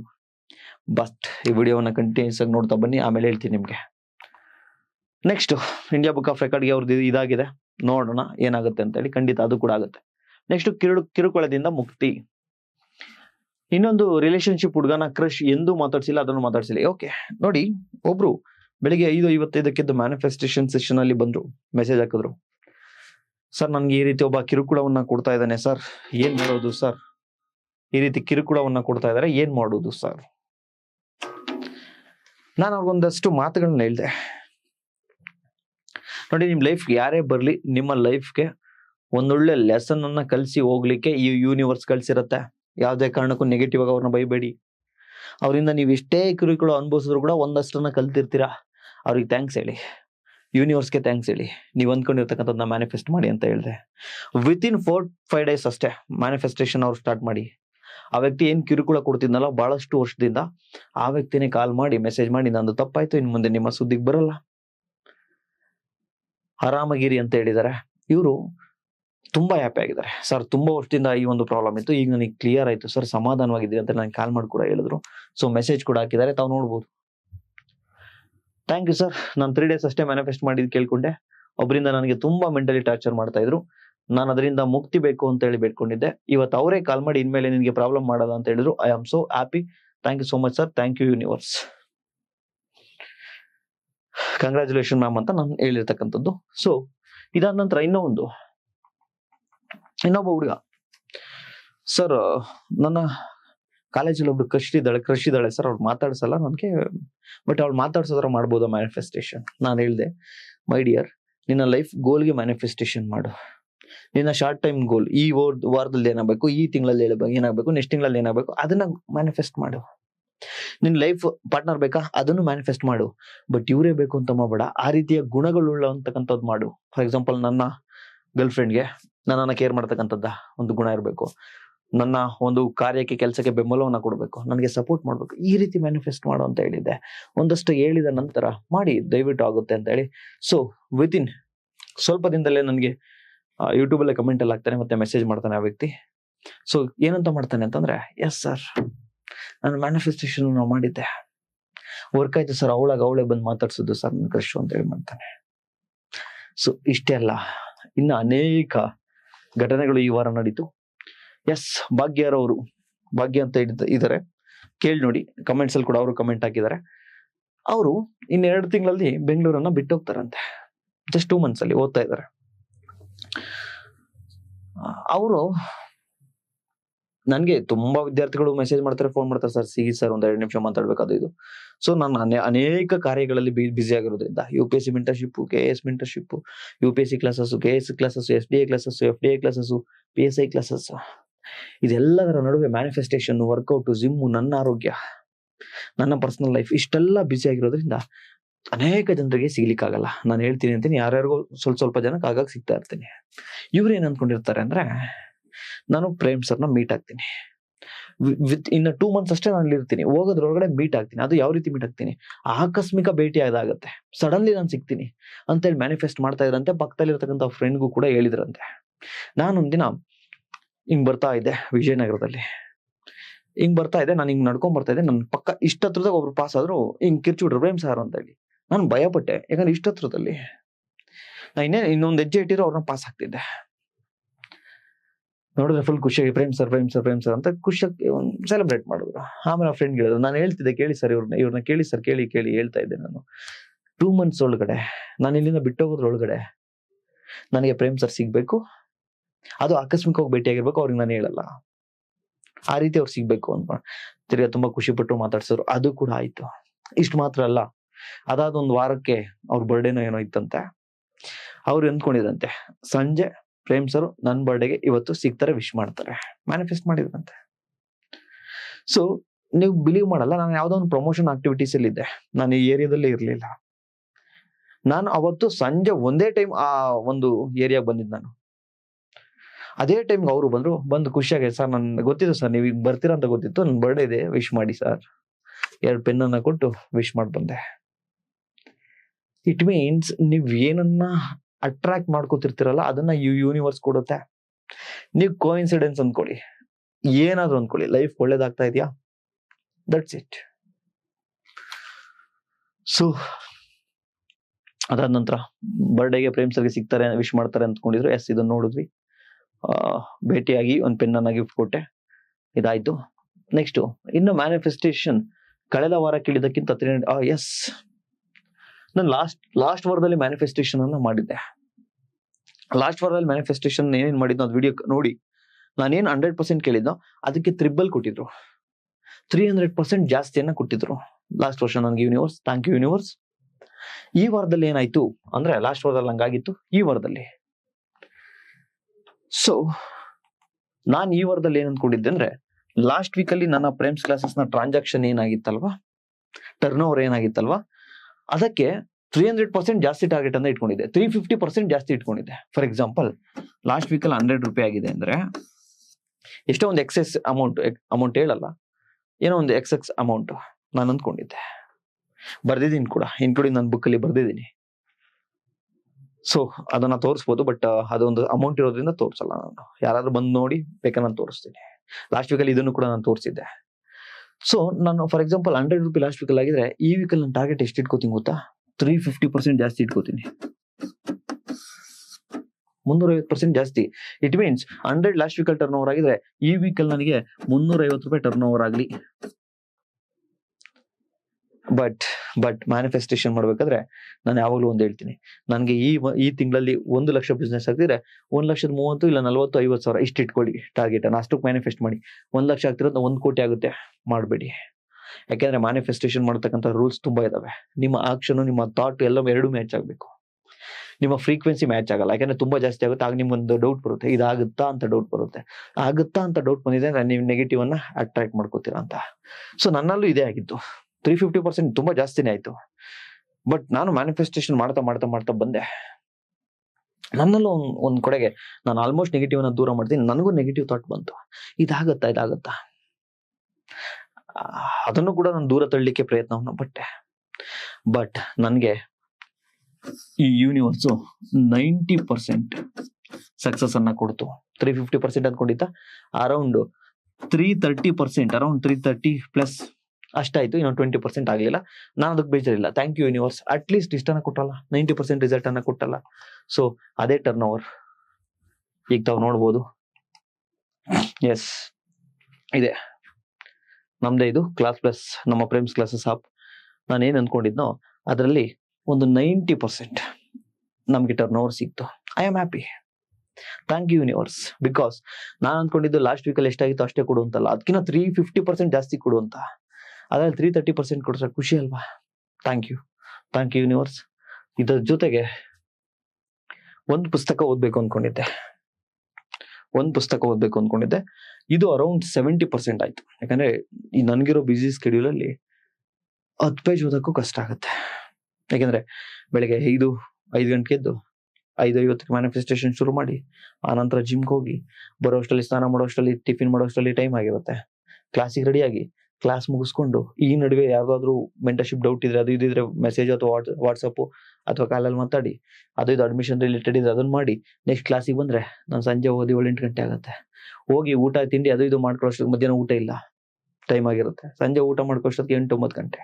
ಬಸ್ಟ್ ಈ ವಿಡಿಯೋವನ್ನ ಕಂಟಿನ್ಯೂಸ್ ಆಗಿ ನೋಡ್ತಾ ಬನ್ನಿ, ಆಮೇಲೆ ಹೇಳ್ತೀನಿ ನಿಮ್ಗೆ. ನೆಕ್ಸ್ಟ್ ಇಂಡಿಯಾ ಬುಕ್ ಆಫ್ ರೆಕಾರ್ಡ್ಗೆ ಅವ್ರದ್ದು ಇದಾಗಿದೆ. ನೋಡೋಣ ಏನಾಗುತ್ತೆ ಅಂತ ಹೇಳಿ ಖಂಡಿತ ಅದು ಕೂಡ ಆಗುತ್ತೆ. ನೆಕ್ಸ್ಟ್ ಕಿರು, ಕಿರುಕುಳದಿಂದ ಮುಕ್ತಿ. ಇನ್ನೊಂದು ರಿಲೇಶನ್ಶಿಪ್ ಹುಡುಗನ ಕ್ರಶ್ ಎಂದೂ ಮಾತಾಡ್ಸಿಲ್ಲ, ಅದನ್ನು ಮಾತಾಡ್ಸಿಲ್ಲ. ಓಕೆ ನೋಡಿ, ಒಬ್ರು ಬೆಳಿಗ್ಗೆ ಐದು ಐವತ್ತೈದಕ್ಕಿದ್ದು ಮ್ಯಾನಿಫೆಸ್ಟೇಷನ್ ಸೆಷನ್ ಅಲ್ಲಿ ಬಂದ್ರು. ಮೆಸೇಜ್ ಹಾಕಿದ್ರು. ಸರ್, ನನ್ಗೆ ಈ ರೀತಿ ಒಬ್ಬ ಕಿರುಕುಳವನ್ನ ಕೊಡ್ತಾ ಇದ್ದಾನೆ ಸರ್. ಏನ್ ಮಾಡೋದು ಸರ್? ಈ ರೀತಿ ಕಿರುಕುಳವನ್ನ ಕೊಡ್ತಾ ಇದಾರೆ ಏನ್ ಮಾಡೋದು ಸರ್? ನಾನು ಅವ್ರಿಗೊಂದಷ್ಟು ಮಾತುಗಳನ್ನ ಹೇಳ್ದೆ. ನೋಡಿ ನಿಮ್ಮ ಲೈಫ್ ಯಾರೇ ಬರಲಿ, ನಿಮ್ಮ ಲೈಫ್ಗೆ ಒಂದೊಳ್ಳೆ ಲೆಸನ್ ಅನ್ನ ಕಲಿಸಿ ಹೋಗ್ಲಿಕ್ಕೆ ಈ ಯೂನಿವರ್ಸ್ ಕಳ್ಸಿರತ್ತೆ. ಯಾವುದೇ ಕಾರಣಕ್ಕೂ ನೆಗೆಟಿವ್ ಆಗಿ ಅವ್ರನ್ನ ಬೈಬೇಡಿ. ಅವರಿಂದ ನೀವು ಇಷ್ಟೇ ಕಿರುಕುಳ ಅನುಭವಿಸಿದ್ರು ಕೂಡ ಒಂದಷ್ಟನ್ನ ಕಲ್ತಿರ್ತೀರಾ? ಅವ್ರಿಗೆ ಥ್ಯಾಂಕ್ಸ್ ಹೇಳಿ. ಯೂನಿವರ್ಸ್ಗೆ ಥ್ಯಾಂಕ್ಸ್ ಹೇಳಿ. ನೀವು ಅಂದ್ಕೊಂಡಿರ್ತಕ್ಕಂಥದ್ದನ್ನ ಮ್ಯಾನಿಫೆಸ್ಟ್ ಮಾಡಿ ಅಂತ ಹೇಳಿದೆ. Within four five days ಅಷ್ಟೇ ಮ್ಯಾನಿಫೆಸ್ಟೇಷನ್ ಅವ್ರು ಸ್ಟಾರ್ಟ್ ಮಾಡಿ. ಆ ವ್ಯಕ್ತಿ ಏನು ಕಿರುಕುಳ ಕೊಡ್ತಿದ್ನಲ್ಲ, ಬಹಳಷ್ಟು ವರ್ಷದಿಂದ ಆ ವ್ಯಕ್ತಿನೇ ಕಾಲ್ ಮಾಡಿ ಮೆಸೇಜ್ ಮಾಡಿ, ನಂದು ತಪ್ಪಾಯ್ತು ಇನ್ನು ಮುಂದೆ ನಿಮ್ಮ ಸುದ್ದಿಗೆ ಬರಲ್ಲ. ಆರಾಮಗಿರಿ ಅಂತ ಹೇಳಿದ್ದಾರೆ ಇವರು ತುಂಬಾ ಹ್ಯಾಪಿ ಆಗಿದ್ದಾರೆ. ಸರ್, ತುಂಬಾ ವರ್ಷದಿಂದ ಈ ಒಂದು ಪ್ರಾಬ್ಲಮ್ ಇತ್ತು. ಈಗ ನನಗೆ ಕ್ಲಿಯರ್ ಆಯ್ತು. ಸರ್, ಸಮಾಧಾನವಾಗಿದ್ದೀರಿ ಅಂತ ನನಗೆ ಕಾಲ್ ಮಾಡಿ ಕೂಡ ಹೇಳಿದ್ರು. ಸೊ ಮೆಸೇಜ್ ಕೂಡ ಹಾಕಿದ್ದಾರೆ. ತಾವು ನೋಡ್ಬೋದು. ಥ್ಯಾಂಕ್ ಯು ಸರ್ ನಾನು ತ್ರೀ ಡೇಸ್ ಅಷ್ಟೇ ಮ್ಯಾನಿಫೆಸ್ಟ್ ಮಾಡಿದ್ ಕೇಳ್ಕೊಂಡೆ. ಒಬ್ಬರಿಂದ ನನಗೆ ತುಂಬಾ ಮೆಂಟಲಿ ಟಾರ್ಚರ್ ಮಾಡ್ತಾ ಇದ್ರು. ನಾನು ಅದರಿಂದ ಮುಕ್ತಿ ಬೇಕು ಅಂತ ಹೇಳಿ ಬೇಡ್ಕೊಂಡಿದ್ದೆ. ಇವತ್ತು ಅವರೇ ಕಾಲ್ ಮಾಡಿ ಇನ್ಮೇಲೆ ನಿನಗೆ ಪ್ರಾಬ್ಲಮ್ ಮಾಡಲ್ಲ ಅಂತ ಹೇಳಿದ್ರು. I am so happy thank you so much sir thank you universe congratulation ma'am ಅಂತ ನಾನು ಹೇಳಿರ್ತಕ್ಕಂಥದ್ದು. ಸೊ ಇದಾದ ನಂತರ ಇನ್ನೂ ಒಂದು ಇನ್ನೊಬ್ಬ ಹುಡುಗ. ಸರ್ ನನ್ನ ಕಾಲೇಜಲ್ಲಿ ಒಬ್ರು ಕಷ್ಟ ಇದ್ದಾಳೆ ಸರ್ ಅವ್ಳು ಮಾತಾಡ್ಸಲ್ಲ ನನಗೆ ಬಟ್ ಅವ್ಳು ಮಾತಾಡ್ಸೋದ್ರ ಮಾಡ್ಬೋದಾ ಮ್ಯಾನಿಫೆಸ್ಟೇಷನ್ ನಾನು ಹೇಳಿದೆ ಮೈ ಡಿಯರ್ ನಿನ್ನ ಲೈಫ್ ಗೋಲ್ಗೆ ಮ್ಯಾನಿಫೆಸ್ಟೇಷನ್ ಮಾಡು. ನಿನ್ನ ಶಾರ್ಟ್ ಟೈಮ್ ಗೋಲ್ ಈ ವಾರ್- ವಾರದಲ್ಲಿ ಏನಾಗಬೇಕು, ಈ ತಿಂಗಳಲ್ಲಿ ಏನಾಗಬೇಕು ನೆಕ್ಸ್ಟ್ ತಿಂಗಳಲ್ಲಿ ಏನಾಗಬೇಕು, ಅದನ್ನ ಮ್ಯಾನಿಫೆಸ್ಟ್ ಮಾಡು. ನಿನ್ ಲೈಫ್ ಪಾರ್ಟ್ನರ್ ಬೇಕಾ? ಅದನ್ನು ಮ್ಯಾನಿಫೆಸ್ಟ್ ಮಾಡು. ಬಟ್ ಇವರೇ ಬೇಕು ಅಂತ ಮಾಡಬೇಡ. ಆ ರೀತಿಯ ಗುಣಗಳುಳ್ಳ ಅಂತಕ್ಕಂಥದ್ದು ಮಾಡು. ಫಾರ್ ಎಕ್ಸಾಂಪಲ್ ನನ್ನ ಗರ್ಲ್ ಫ್ರೆಂಡ್ಗೆ ನನ್ನನ್ನು ಕೇರ್ ಮಾಡ್ತಕ್ಕಂಥದ್ದ ಒಂದು ಗುಣ ಇರಬೇಕು. ನನ್ನ ಒಂದು ಕಾರ್ಯಕ್ಕೆ, ಕೆಲಸಕ್ಕೆ ಬೆಂಬಲವನ್ನ ಕೊಡಬೇಕು. ನನಗೆ ಸಪೋರ್ಟ್ ಮಾಡಬೇಕು. ಈ ರೀತಿ ಮ್ಯಾನಿಫೆಸ್ಟ್ ಮಾಡು ಅಂತ ಹೇಳಿದ್ದೆ. ಒಂದಷ್ಟು ಹೇಳಿದ ನಂತರ ಮಾಡಿ, ದಯವಿಟ್ಟು ಆಗುತ್ತೆ ಅಂತ ಹೇಳಿ. ಸೊ ವಿತಿನ್ ಸ್ವಲ್ಪ ದಿನದಲ್ಲೇ ನನಗೆ ಯೂಟ್ಯೂಬಲ್ಲೇ ಕಮೆಂಟ್ ಅಲ್ಲಿ ಹಾಕ್ತಾನೆ, ಮತ್ತೆ ಮೆಸೇಜ್ ಮಾಡ್ತಾನೆ ಆ ವ್ಯಕ್ತಿ. ಸೊ ಏನಂತ ಮಾಡ್ತಾನೆ ಅಂತಂದ್ರೆ ಎಸ್ ಸರ್ ನಾನು ಮ್ಯಾನಿಫೆಸ್ಟೇಷನ್ ನಾವು ಮಾಡಿದ್ದೆ. ವರ್ಕ್ ಆಯ್ತು ಸರ್ ಅವಳಾಗ ಅವಳೇ ಬಂದು ಮಾತಾಡ್ಸೋದು ಸರ್ ನನ್ನ ಕ್ರಶ್ ಅಂತ ಹೇಳಿ ಮಾಡ್ತಾನೆ. ಸೊ ಇಷ್ಟೇ ಅಲ್ಲ. ಇನ್ನು ಅನೇಕ ಘಟನೆಗಳು ಈ ವಾರ ನಡೀತು. ಎಸ್ ಭಾಗ್ಯರವರು, ಭಾಗ್ಯ ಅಂತ ಇದ್ದಾರೆ ಕೇಳಿ ನೋಡಿ. ಕಮೆಂಟ್ಸ್ ಅಲ್ಲಿ ಕೂಡ ಅವರು ಕಮೆಂಟ್ ಹಾಕಿದ್ದಾರೆ. ಅವರು ಇನ್ನೆರಡು ತಿಂಗಳಲ್ಲಿ ಬೆಂಗಳೂರನ್ನ ಬಿಟ್ಟು ಹೋಗ್ತಾರಂತೆ ಜಸ್ಟ್ ಟೂ ಮಂತ್ಸ್ ಅಲ್ಲಿ ಓದ್ತಾ ಇದ್ದಾರೆ. ಅವರು ನನ್ಗೆ ತುಂಬಾ ವಿದ್ಯಾರ್ಥಿಗಳು ಮೆಸೇಜ್ ಮಾಡ್ತಾರೆ ಫೋನ್ ಮಾಡ್ತಾರೆ, ಸರ್, ಸಿಗಿ ಸರ್, ಒಂದ್ ಎರಡು ನಿಮಿಷ ಮಾತಾಡ್ಬೇಕಾದ ಇದು. ಸೊ ನಾನು ಅನೇ- ಅನೇಕ ಕಾರ್ಯಗಳಲ್ಲಿ ಬಿಸಿ ಆಗಿರೋದ್ರಿಂದ U P S C mentorship K S mentorship U P S C classes K S classes S D A classes F D A classes P S I classes ಇದೆಲ್ಲದರ ನಡುವೆ ಮ್ಯಾನಿಫೆಸ್ಟೇಷನ್ ವರ್ಕೌಟ್ ಜಿಮ್ ನನ್ನ ಆರೋಗ್ಯ, ನನ್ನ personal life ಇಷ್ಟೆಲ್ಲ ಬಿಸಿ ಆಗಿರೋದ್ರಿಂದ ಅನೇಕ ಜನರಿಗೆ ಸಿಗ್ಲಿಕ್ಕಾಗಲ್ಲ. ನಾನು ಹೇಳ್ತೀನಿ ಅಂತೀನಿ, ಯಾರ್ಯಾರಿಗೂ ಸ್ವಲ್ಪ ಸ್ವಲ್ಪ ಜನಕ್ಕೆ ಆಗಾಗ ಸಿಗ್ತಾ ಇರ್ತೀನಿ. ಇವ್ರು ಏನ್ ಅನ್ಕೊಂಡಿರ್ತಾರೆ ಅಂದ್ರೆ ನಾನು ಪ್ರೇಮ್ ಸರ್ನ ಮೀಟ್ ಆಗ್ತೀನಿ. ವಿತ್ ಇನ್ನ ಟೂ ಮಂತ್ಸ್ ಅಷ್ಟೇ ನಾನು ಇರ್ತೀನಿ ಹೋಗೋದ್ರೊಳಗಡೆ ಮೀಟ್ ಆಗ್ತೀನಿ. ಅದು ಯಾವ ರೀತಿ ಮೀಟ್ ಆಗ್ತೀನಿ? ಆಕಸ್ಮಿಕ ಭೇಟಿ ಆಗದಾಗತ್ತೆ ಸಡನ್ಲಿ ನಾನು ಸಿಗ್ತೀನಿ. ಅಂತೇಳಿ ಮ್ಯಾನಿಫೆಸ್ಟ್ ಮಾಡ್ತಾ ಇದ್ರಂತೆ. ಪಕ್ಕದಲ್ಲಿರ್ತಕ್ಕಂಥ ಫ್ರೆಂಡ್ಗೂ ಕೂಡ ಹೇಳಿದ್ರಂತೆ. ನಾನೊಂದಿನ ಹಿಂಗೆ ಬರ್ತಾ ಇದ್ದೆ ವಿಜಯನಗರದಲ್ಲಿ. ಹಿಂಗೆ ಬರ್ತಾ ಇದ್ದೆ. ನಾನು ಹಿಂಗೆ ನಡ್ಕೊಂಡ್ ಬರ್ತಾ ಇದ್ದೆ. ನನ್ನ ಪಕ್ಕ ಇಷ್ಟ ಹತ್ರದಾಗ ಒಬ್ರು ಪಾಸ್ ಆದ್ರು, ಹಿಂಗ್ ಕಿರ್ಚಿಬಿಟ್ರು ಪ್ರೇಮ್ ಸಾರ್ ಅಂತ ಹೇಳಿ ನಾನು ಭಯಪಟ್ಟೆ. ಯಾಕಂದ್ರೆ ಇಷ್ಟ ಹತ್ರದಲ್ಲಿ ನಾನು ಇನ್ನೇ ಇನ್ನೊಂದು ಹೆಜ್ಜೆ ಇಟ್ಟಿರೋ ಅವ್ರನ್ನ ಪಾಸ್ ಆಗ್ತಿದ್ದೆ. ನೋಡಿದ್ರೆ ಫುಲ್ ಖುಷಿಯಾಗಿ Prem sir Prem sir Prem sir ಅಂತ ಖುಷಿಯಾಗಿ ಸೆಲೆಬ್ರೇಟ್ ಮಾಡಿದ್ರು. ಆಮೇಲೆ ಫ್ರೆಂಡ್ ಹೇಳಿದ್ರು, ನಾನು ಹೇಳ್ತಿದ್ದೆ ಕೇಳಿ ಸರ್ ಇವ್ರನ್ನ ಇವ್ರನ್ನ ಕೇಳಿ ಸರ್ ಕೇಳಿ ಕೇಳಿ ಹೇಳ್ತಾ ಇದ್ದೆ ನಾನು. ಟೂ ಮಂತ್ಸ್ ಒಳಗಡೆ, ನಾನು ಇಲ್ಲಿಂದ ಬಿಟ್ಟೋಗೋದ್ರ ಒಳಗಡೆ ನನಗೆ ಪ್ರೇಮ್ ಸರ್ ಸಿಗ್ಬೇಕು. ಅದು ಆಕಸ್ಮಿಕವಾಗಿ ಭೇಟಿಯಾಗಿರ್ಬೇಕು ಅವ್ರಿಗೆ ನಾನು ಹೇಳಲ್ಲ. ಆ ರೀತಿ ಅವ್ರು ಸಿಗ್ಬೇಕು ಅಂತ ತಿರ್ಗಾ ತುಂಬಾ ಖುಷಿ ಪಟ್ಟು ಮಾತಾಡ್ಸಿದ್ರು. ಅದು ಕೂಡ ಆಯ್ತು. ಇಷ್ಟು ಮಾತ್ರ ಅಲ್ಲ, ಅದಾದ ಒಂದು ವಾರಕ್ಕೆ ಅವ್ರ ಬರ್ಡೇನೋ ಏನೋ ಇತ್ತಂತೆ. ಅವ್ರು ಎಂದ್ಕೊಂಡಿದ್ರಂತೆ ಸಂಜೆ ಪ್ರೇಮ್ ಸರ್ ನನ್ನ ಬರ್ಡೇಗೆ ಇವತ್ತು ಸಿಗ್ತಾರೆ ವಿಶ್ ಮಾಡ್ತಾರೆ. ಮ್ಯಾನಿಫೆಸ್ಟ್ ಮಾಡಿದ್ರಂತೆ. ಸೊ ನೀವು ಬಿಲೀವ್ ಮಾಡಲ್ಲ, ನಾನು ಯಾವುದೋ ಒಂದು ಪ್ರಮೋಷನ್ ಆಕ್ಟಿವಿಟೀಸ್ ಅಲ್ಲಿ ಇದ್ದೆ. ನಾನು ಈ ಏರಿಯಾದಲ್ಲಿ ಇರಲಿಲ್ಲ. ನಾನು ಅವತ್ತು ಸಂಜೆ ಒಂದೇ ಟೈಮ್ ಆ ಒಂದು ಏರಿಯಾಗೆ ಬಂದಿದ್ದು ನಾನು. ಅದೇ ಟೈಮ್ಗೆ ಅವರು ಬಂದ್ರು, ಬಂದು ಖುಷಿಯಾಗಿ ಸರ್ ನನಗೆ ಗೊತ್ತಿತ್ತು ಸರ್ ನೀವು ಈಗ ಬರ್ತೀರಾ ಅಂತ ಗೊತ್ತಿತ್ತು. ನನ್ನ ಬರ್ಡೇ ಇದೆ ವಿಶ್ ಮಾಡಿ ಸರ್. ಎರಡು ಪೆನ್ನನ್ನು ಕೊಟ್ಟು ವಿಶ್ ಮಾಡಿ ಬಂದೆ ಇಟ್ ಮೀನ್ಸ್ ನೀವು ಏನನ್ನ ಅಟ್ರಾಕ್ಟ್ ಮಾಡ್ಕೋತಿರ್ತೀರಲ್ಲ, ಅದನ್ನ ಯು ಯೂನಿವರ್ಸ್ ಕೊಡುತ್ತೆ. ನೀವು ಕೋಇನ್ಸಿಡೆನ್ಸ್ ಅಂದ್ಕೊಳ್ಳಿ ಏನಾದ್ರು ಅಂದ್ಕೊಳ್ಳಿ ಲೈಫ್ ಒಳ್ಳೇದಾಗ್ತಾ ಇದೆಯಾ? ದಟ್ಸ್ ಇಟ್ ಸೊ ಅದಾದ ನಂತರ ಬರ್ಡೇಗೆ ಪ್ರೇಮ್ ಸರ್ಗೆ ಸಿಗ್ತಾರೆ ವಿಶ್ ಮಾಡ್ತಾರೆ ಅಂದ್ಕೊಂಡಿದ್ರು. ಎಸ್ ಇದನ್ನ ನೋಡಿದ್ವಿ. ಭೇಟಿಯಾಗಿ ಒಂದು ಪೆನ್ನ ಗಿಫ್ಟ್ ಕೊಟ್ಟೆ. ಇದಾಯ್ತು. ನೆಕ್ಸ್ಟ್ ಇನ್ನು ಮ್ಯಾನಿಫೆಸ್ಟೇಷನ್ ಕಳೆದ ವಾರ ಕೇಳಿದಕ್ಕಿಂತ ಎಸ್ ನಾನು ಲಾಸ್ಟ್ ಲಾಸ್ಟ್ ವಾರದಲ್ಲಿ ಮ್ಯಾನಿಫೆಸ್ಟೇಷನ್ ಅನ್ನ ಮಾಡಿದ್ದೆ. ಲಾಸ್ಟ್ ವಾರದಲ್ಲಿ ಮ್ಯಾನಿಫೆಸ್ಟೇಷನ್ ಏನೇನ್ ಮಾಡಿದ್ನೋ ಅದು ವಿಡಿಯೋ ನೋಡಿ ನಾನೇನ್ ಹಂಡ್ರೆಡ್ ಪರ್ಸೆಂಟ್ ಕೇಳಿದ್ನೋ ಅದಕ್ಕೆ ತ್ರಿಬಲ್ ಕೊಟ್ಟಿದ್ರು. ತ್ರೀ ಹಂಡ್ರೆಡ್ ಪರ್ಸೆಂಟ್ ಜಾಸ್ತಿಯನ್ನ ಕೊಟ್ಟಿದ್ರು. ಲಾಸ್ಟ್ ವರ್ಷ ನನಗೆ ಯೂನಿವರ್ಸ್ ಥ್ಯಾಂಕ್ ಯು ಯೂನಿವರ್ಸ್ ಈ ವಾರದಲ್ಲಿ ಏನಾಯ್ತು ಅಂದ್ರೆ ಲಾಸ್ಟ್ ವಾರದಲ್ಲಿ ಹಂಗಾಗಿತ್ತು ಈ ವಾರದಲ್ಲಿ. ಸೊ ನಾನು ಈ ವಾರದಲ್ಲಿ ಏನ್ ಅನ್ಕೊಂಡಿದ್ದೆ ಅಂದ್ರೆ ಲಾಸ್ಟ್ ವೀಕ್ ಅಲ್ಲಿ ನನ್ನ ಪ್ರೇಮ್ಸ್ ಕ್ಲಾಸಸ್ನ ಟ್ರಾನ್ಸಾಕ್ಷನ್ ಏನಾಗಿತ್ತಲ್ವಾ? ಟರ್ನ್ ಓವರ್ ಏನಾಗಿತ್ತಲ್ವಾ? ಅದಕ್ಕೆ ತ್ರೀ ಹಂಡ್ರೆಡ್ ಪರ್ಸೆಂಟ್ ಜಾಸ್ತಿ ಟಾರ್ಗೆಟ್ ಅಂತ ಇಟ್ಕೊಂಡಿದ್ದೆ ತ್ರೀ ಫಿಫ್ಟಿ ಪರ್ಸೆಂಟ್ ಜಾಸ್ತಿ ಇಟ್ಕೊಂಡಿದ್ದೆ ಫಾರ್ ಎಕ್ಸಾಂಪಲ್ ಲಾಸ್ಟ್ ವೀಕಲ್ಲಿ ಹಂಡ್ರೆಡ್ ರುಪಿ ಆಗಿದೆ ಅಂದ್ರೆ ಎಷ್ಟೋ ಒಂದು ಎಕ್ಸೆಸ್ ಅಮೌಂಟ್ ಅಮೌಂಟ್ ಹೇಳಲ್ಲ. ಏನೋ ಒಂದು ಎಕ್ಸೆಸ್ ಅಮೌಂಟ್ ನಾನು ಅಂದ್ಕೊಂಡಿದ್ದೆ. ಬರ್ದಿದ್ದೀನಿ ಕೂಡ ಇನ್ಕ್ಲೂಡಿಂಗ್ ನನ್ನ ಬುಕ್ಕಲ್ಲಿ ಬರ್ದಿದ್ದೀನಿ. ಸೊ ಅದನ್ನ ತೋರಿಸ್ಬೋದು ಬಟ್ ಅದೊಂದು ಅಮೌಂಟ್ ಇರೋದ್ರಿಂದ ತೋರಿಸಲ್ಲ ನಾನು. ಯಾರಾದ್ರೂ ಬಂದು ನೋಡಿ, ಬೇಕಾದ್ರೆ ನಾನು ತೋರಿಸ್ತೀನಿ. ಲಾಸ್ಟ್ ವೀಕಲ್ಲಿ ಇದನ್ನು ಕೂಡ ನಾನು ತೋರಿಸಿದ್ದೆ. ಸೊ ನಾನು for example hundred rupee last ವೀಕಲ್ಲಿ ಆಗಿದ್ರೆ, ಈ ವೀಕಲ್ಲಿ ನನ್ನ ಟಾರ್ಗೆಟ್ ಎಷ್ಟು ಇಟ್ಕೋತೀನಿ ಗೊತ್ತಾ? ತ್ರೀ ಫಿಫ್ಟಿ ಪರ್ಸೆಂಟ್ ಜಾಸ್ತಿ ಇಟ್ಕೋತೀನಿ. ಮುನ್ನೂರೈವತ್ತು ಪರ್ಸೆಂಟ್ ಜಾಸ್ತಿ. ಇಟ್ ಮೀನ್ಸ್ ಹಂಡ್ರೆಡ್ ಲಾಸ್ಟ್ ವೀಕಲ್ ಟರ್ನ್ ಓವರ್ ಆಗಿದ್ರೆ, ಈ ವೀಕಲ್ಲಿ ನನಗೆ ಮುನ್ನೂರೈವತ್ತು ರೂಪಾಯಿ ಟರ್ನ್ ಓವರ್ ಆಗಲಿ. ಬಟ್ ಬಟ್ ಮ್ಯಾನಿಫೆಸ್ಟೇಷನ್ ಮಾಡ್ಬೇಕಾದ್ರೆ ನಾನು ಯಾವಾಗಲೂ ಒಂದು ಹೇಳ್ತೀನಿ. ನನಗೆ ಈ ಈ ತಿಂಗಳಲ್ಲಿ ಒಂದು ಲಕ್ಷ ಬಿಸ್ನೆಸ್ ಆಗ್ತಿದ್ರೆ ಒಂದು ಲಕ್ಷದ ಮೂವತ್ತು ಇಲ್ಲ ನಲವತ್ತು, ಐವತ್ತು ಸಾವಿರ ಇಷ್ಟು ಇಟ್ಕೊಳ್ಳಿ ಟಾರ್ಗೆಟ್ ಅನ್ನು. ಅಷ್ಟಕ್ಕೆ ಮ್ಯಾನಿಫೆಸ್ಟ್ ಮಾಡಿ. ಒಂದು ಲಕ್ಷ ಆಗ್ತಿರೋದು ಒಂದು ಕೋಟಿ ಆಗುತ್ತೆ ಮಾಡಬೇಡಿ. ಯಾಕೆಂದ್ರೆ ಮ್ಯಾನಿಫೆಸ್ಟೇಷನ್ ಮಾಡ್ತಕ್ಕಂಥ ರೂಲ್ಸ್ ತುಂಬಾ ಇದಾವೆ. ನಿಮ್ಮ ಆಕ್ಷನ್ ನಿಮ್ಮ ಥಾಟ್ ಎಲ್ಲ ಎರಡು ಮ್ಯಾಚ್ ಆಗಬೇಕು. ನಿಮ್ಮ ಫ್ರೀಕ್ವೆನ್ಸಿ ಮ್ಯಾಚ್ ಆಗಲ್ಲ. ಯಾಕಂದ್ರೆ ತುಂಬಾ ಜಾಸ್ತಿ ಆಗುತ್ತೆ. ಆಗ ನಿಮ್ಗೊಂದು ಡೌಟ್ ಬರುತ್ತೆ. ಇದಾಗುತ್ತಾ ಅಂತ ಡೌಟ್ ಬರುತ್ತೆ. ಆಗುತ್ತಾ ಅಂತ ಡೌಟ್ ಬಂದಿದೆ ನೀವು ನೆಗೆಟಿವ್ ಅನ್ನ ಅಟ್ರಾಕ್ಟ್ ಮಾಡ್ಕೋತೀರಾ ಅಂತ. ಸೊ ನನ್ನಲ್ಲೂ ಇದೇ ಆಗಿತ್ತು ತ್ರೀ ಫಿಫ್ಟಿ ಪರ್ಸೆಂಟ್ ತುಂಬಾ ಜಾಸ್ತಿನೇ ಆಯ್ತು. ಬಟ್ ನಾನು ಮ್ಯಾನಿಫೆಸ್ಟೇಷನ್ ಮಾಡ್ತಾ ಮಾಡ್ತಾ ಮಾಡ್ತಾ ಬಂದೆ. ನನ್ನಲ್ಲೂ ಒಂದ್ ಒಂದ್ ಕಡೆಗೆ ನಾನು ಆಲ್ಮೋಸ್ಟ್ ನೆಗೆಟಿವ್ ಅನ್ನ ದೂರ ಮಾಡ್ತೀನಿ. ನನಗೂ ನೆಗೆಟಿವ್ ಥಾಟ್ ಬಂತು. ಇದಾಗತ್ತಾ ಇದಾಗತ್ತಾ? ಅದನ್ನು ಕೂಡ ನಾನು ದೂರ ತಳ್ಳಲಿಕ್ಕೆ ಪ್ರಯತ್ನವನ್ನು ಪಟ್ಟೆ. ಬಟ್ ನನಗೆ ಈ ಯೂನಿವರ್ಸು ನೈಂಟಿ ಪರ್ಸೆಂಟ್ ಸಕ್ಸಸ್ ಅನ್ನ ಕೊಡ್ತು. Three fifty percent ಅನ್ಕೊಂಡಿದ್ದ? Around three thirty percent around three thirty plus ಅಷ್ಟಾಯ್ತು ಇನ್ನೊಂದು ಟ್ವೆಂಟಿ ಪರ್ಸೆಂಟ್ ಆಗಲಿಲ್ಲ. ನಾನು ಅದಕ್ಕೆ ಬೇಜಾರಿಲ್ಲ. Thank you universe at least ಕೊಟ್ಟಲ್ಲ. Ninety percent result ಅನ್ನ ಕೊಟ್ಟಲ್ಲ. ಸೊ ಅದೇ ಟರ್ನ್ ಓವರ್ ಈಗ ತಾವು ನೋಡ್ಬೋದು. ಎಸ್ ಇದೆ. ನಮ್ದೇ ಇದು ಕ್ಲಾಸ್ ಪ್ಲಸ್ ನಮ್ಮ ಪ್ರೇಮ್ಸ್ ಕ್ಲಾಸಸ್ ಆಪ್ ನಾನು ಏನು ಅನ್ಕೊಂಡಿದ್ನೋ, ಅದರಲ್ಲಿ ಒಂದು ನೈಂಟಿ ಪರ್ಸೆಂಟ್ ನಮಗೆ ಟರ್ನ್ ಓವರ್ ಸಿಕ್ತು. I am happy thank you universe because ನಾನು ಅನ್ಕೊಂಡಿದ್ದು ಲಾಸ್ಟ್ ವೀಕಲ್ಲಿ ಎಷ್ಟಾಗಿತ್ತು ಅಷ್ಟೇ ಕೊಡು ಅಂತಲ್ಲ. ಅದಕ್ಕಿಂತ ತ್ರೀ ಫಿಫ್ಟಿ ಪರ್ಸೆಂಟ್ ಜಾಸ್ತಿ ಕೊಡು ಅಂತ. ಅದ್ರಲ್ಲಿ ತ್ರೀ ತರ್ಟಿ ಪರ್ಸೆಂಟ್ ಕೊಡ್ರೆ ಖುಷಿ ಅಲ್ವಾ? Thank you thank you universe ಇದರ ಜೊತೆಗೆ ಒಂದು ಪುಸ್ತಕ ಓದ್ಬೇಕು ಅನ್ಕೊಂಡಿದ್ದೆ. ಒಂದು ಪುಸ್ತಕ ಓದ್ಬೇಕು ಅನ್ಕೊಂಡಿದ್ದೆ. ಇದು ಅರೌಂಡ್ ಸೆವೆಂಟಿ ಪರ್ಸೆಂಟ್ ಆಯ್ತು. ಯಾಕಂದ್ರೆ ಈ ನನ್ಗಿರೋ ಬಿಸಿ ಸ್ಕೆಡ್ಯೂಲ್ ಅಲ್ಲಿ ಹತ್ತು ಪೇಜ್ ಓದೋಕ್ಕೂ ಕಷ್ಟ ಆಗುತ್ತೆ. ಯಾಕಂದ್ರೆ ಬೆಳಗ್ಗೆ ಐದು ಐದು ಗಂಟೆಗೆ ಎದ್ದು ಐದು ಐವತ್ತಕ್ಕೆ ಮ್ಯಾನಿಫೆಸ್ಟೇಷನ್ ಶುರು ಮಾಡಿ ಆನಂತರ ನಂತರ ಜಿಮ್ಗೆ ಹೋಗಿ ಬರೋ ಅಷ್ಟರಲ್ಲಿ ಸ್ನಾನ ಮಾಡೋ ಅಷ್ಟರಲ್ಲಿ ಟಿಫಿನ್ ಮಾಡೋ ಅಷ್ಟರಲ್ಲಿ ಟೈಮ್ ಆಗಿರುತ್ತೆ ಕ್ಲಾಸಿಗೆ ರೆಡಿಯಾಗಿ ಕ್ಲಾಸ್ ಮುಗಿಸ್ಕೊಂಡು ಈ ನಡುವೆ ಯಾವ್ದಾದ್ರು ಮೆಂಟರ್ಶಿಪ್ ಡೌಟ್ ಇದ್ರೆ ಅದು ಇದ್ರೆ ಮೆಸೇಜ್ ಅಥವಾ ವಾಟ್ಸಪ್ ಅಥವಾ ಕಾಲಲ್ಲಿ ಮಾತಾಡಿ. ಅದು ಇದು ಅಡ್ಮಿಷನ್ ರಿಲೇಟೆಡ್ ಇದ್ರೆ ಅದನ್ನ ಮಾಡಿ ನೆಕ್ಸ್ಟ್ ಕ್ಲಾಸಿಗೆ ಬಂದ್ರೆ ನಾನು ಸಂಜೆ ಓದಿ ಏಳು ಎಂಟು ಗಂಟೆ ಆಗುತ್ತೆ. ಹೋಗಿ ಊಟ, ತಿಂಡಿ ಅದು ಇದು ಮಾಡ್ಕೊಳ್ಳೋಷ್ಟಕ್ಕೆ ಮಧ್ಯಾಹ್ನ ಊಟ ಇಲ್ಲ. ಟೈಮ್ ಆಗಿರುತ್ತೆ. ಸಂಜೆ ಊಟ ಮಾಡ್ಕೊಳ್ಳೋಷ್ಟಕ್ಕೆ ಎಂಟು ಒಂಬತ್ತು ಗಂಟೆ.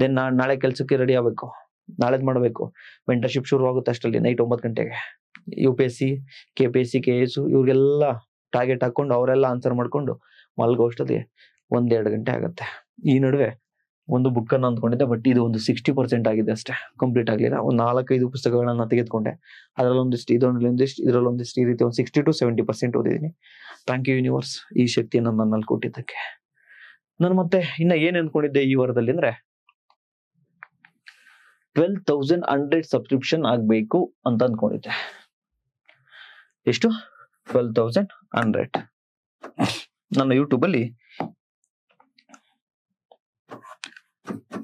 ದೆನ್ ನಾನು ನಾಳೆ ಕೆಲಸಕ್ಕೆ ರೆಡಿ ಆಗಬೇಕು. ನಾಳೆದ್ ಮಾಡಬೇಕು. ಮೆಂಟರ್ಶಿಪ್ ಶುರು ಆಗುತ್ತೆ ಅಷ್ಟರಲ್ಲಿ ನೈಟ್ ಒಂಬತ್ತು ಗಂಟೆಗೆ. U P S C K P S C K S ಇವ್ರಿಗೆಲ್ಲ ಟಾರ್ಗೆಟ್ ಹಾಕೊಂಡು ಅವರೆಲ್ಲ ಆನ್ಸರ್ ಮಾಡ್ಕೊಂಡು ಮಲ್ಗೋ ಅಷ್ಟೊತ್ತಿಗೆ ಒಂದೆರಡು ಗಂಟೆ ಆಗುತ್ತೆ. ಈ ನಡುವೆ ಒಂದು ಬುಕ್ ಅನ್ನು ಅಂದ್ಕೊಂಡಿದ್ದೆ ಬಟ್ ಇದು ಒಂದು ಸಿಕ್ಸ್ಟಿ ಪರ್ಸೆಂಟ್ ಆಗಿದೆ ಅಷ್ಟೇ ಕಂಪ್ಲೀಟ್ ಆಗಲಿಲ್ಲ. ಒಂದು ನಾಲ್ಕೈದು ಪುಸ್ತಕಗಳನ್ನ ತೆಗೆದುಕೊಂಡೆ. ಅದರಲ್ಲಿ ಒಂದಿಷ್ಟು ಇದರಲ್ಲಿ ಒಂದಿಷ್ಟು ಇದರಲ್ಲಿ ಒಂದಿಷ್ಟು ಈ ರೀತಿ ಒಂದು ಸಿಕ್ಸ್ಟಿ ಟು ಸೆವೆಂಟಿ ಪರ್ಸೆಂಟ್ ಓದಿದ್ದೀನಿ ಥ್ಯಾಂಕ್ ಯು ಯೂನಿವರ್ಸ್ ಈ ಶಕ್ತಿಯನ್ನು ನನ್ನಲ್ಲಿ ಕೊಟ್ಟಿದ್ದಕ್ಕೆ. ನಾನು ಮತ್ತೆ ಇನ್ನ ಏನು ಅಂದ್ಕೊಂಡಿದ್ದೆ ಈ ವಾರದಲ್ಲಿ ಅಂದ್ರೆ ಟ್ವೆಲ್ ತೌಸಂಡ್ ಹಂಡ್ರೆಡ್ ಸಬ್ಸ್ಕ್ರಿಪ್ಷನ್ ಆಗ್ಬೇಕು ಅಂತ ಅಂದ್ಕೊಂಡಿದ್ದೆ. ಎಷ್ಟು? ಟ್ವೆಲ್ ತೌಸಂಡ್ ಹಂಡ್ರೆಡ್ ನನ್ನ ಯೂಟ್ಯೂಬ್ ಅಲ್ಲಿ